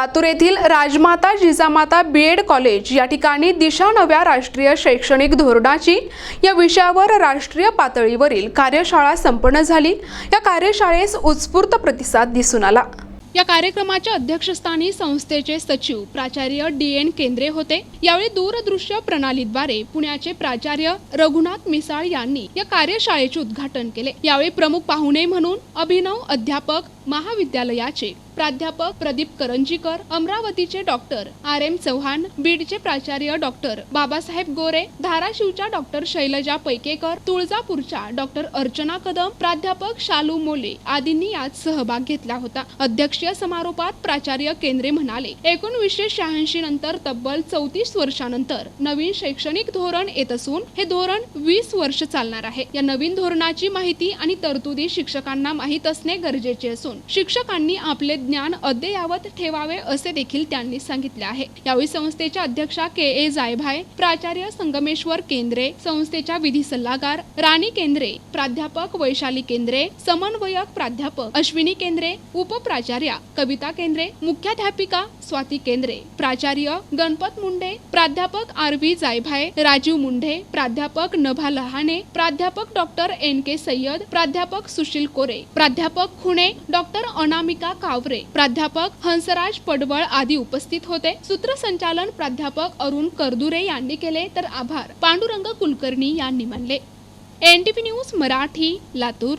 लातूर येथील Rajmata Jijamata B Ed college या ठिकाणी दिशा नव्या राष्ट्रीय शैक्षणिक धोरणाची या विषयावर राष्ट्रीय पातळीवरील कार्यशाळा संपन्न झाली. या कार्यशाळेस उत्स्फूर्त प्रतिसाद दिसून आला. या कार्यक्रमाच्या अध्यक्षस्थानी संस्थेचे सचिव प्राचार्य डी एन केंद्रे होते. यावेळी दूरदृश्य प्रणालीद्वारे पुण्याचे प्राचार्य रघुनाथ मिसाळ यांनी या कार्यशाळेचे उद्घाटन केले. यावेळी प्रमुख पाहुणे म्हणून अभिनव अध्यापक महाविद्यालयाचे प्राध्यापक प्रदीप करंजीकर अमरावतीचे डॉक्टर आर एम चव्हाण बीडचे प्राचार्य डॉक्टर बाबासाहेब गोरे धाराशिवच्या डॉक्टर शैलजा पैकेकर तुळजापूरच्या डॉक्टर अर्चना कदम प्राध्यापक शालू मोले आदींनी यात सहभाग घेतला होता. अध्यक्षीय समारोपात प्राचार्य केंद्रे म्हणाले एकोणवीसशे शहाऐंशी नंतर तब्बल चौतीस वर्षानंतर नवीन शैक्षणिक धोरण येत असून हे धोरण वीस वर्ष चालणार आहे. या नवीन धोरणाची माहिती आणि तरतुदी शिक्षकांना माहीत असणे गरजेचे असून शिक्षकांनी आपले ज्ञान अद्ययावत ठेवावे असे देखील त्यांनी सांगितले आहे. यावेळी संस्थेच्या अध्यक्षा के. ए. जायभाय प्राचार्य संगमेश्वर केंद्रे संस्थेच्या विधी सल्लागार राणी केंद्रे प्राध्यापक वैशाली केंद्रे समन्वयक प्राध्यापक अश्विनी केंद्रे उपप्राचार्या कविता केंद्रे मुख्याध्यापिका स्वाती केंद्रे प्राचार्य गणपत मुंडे प्राध्यापक आर. व्ही. जायभाय राजीव मुंढे प्राध्यापक नभा लहाने प्राध्यापक डॉक्टर एन. के. सय्यद प्राध्यापक सुशील कोरे प्राध्यापक खुणे डॉक्टर अनामिका कावरे प्राध्यापक हंसराज पडवळ आदी उपस्थित होते. सूत्रसंचालन प्राध्यापक अरुण करदुरे यांनी केले तर आभार. पांडुरंग कुलकर्णी यांनी मानले. NTP news Marathi Latur.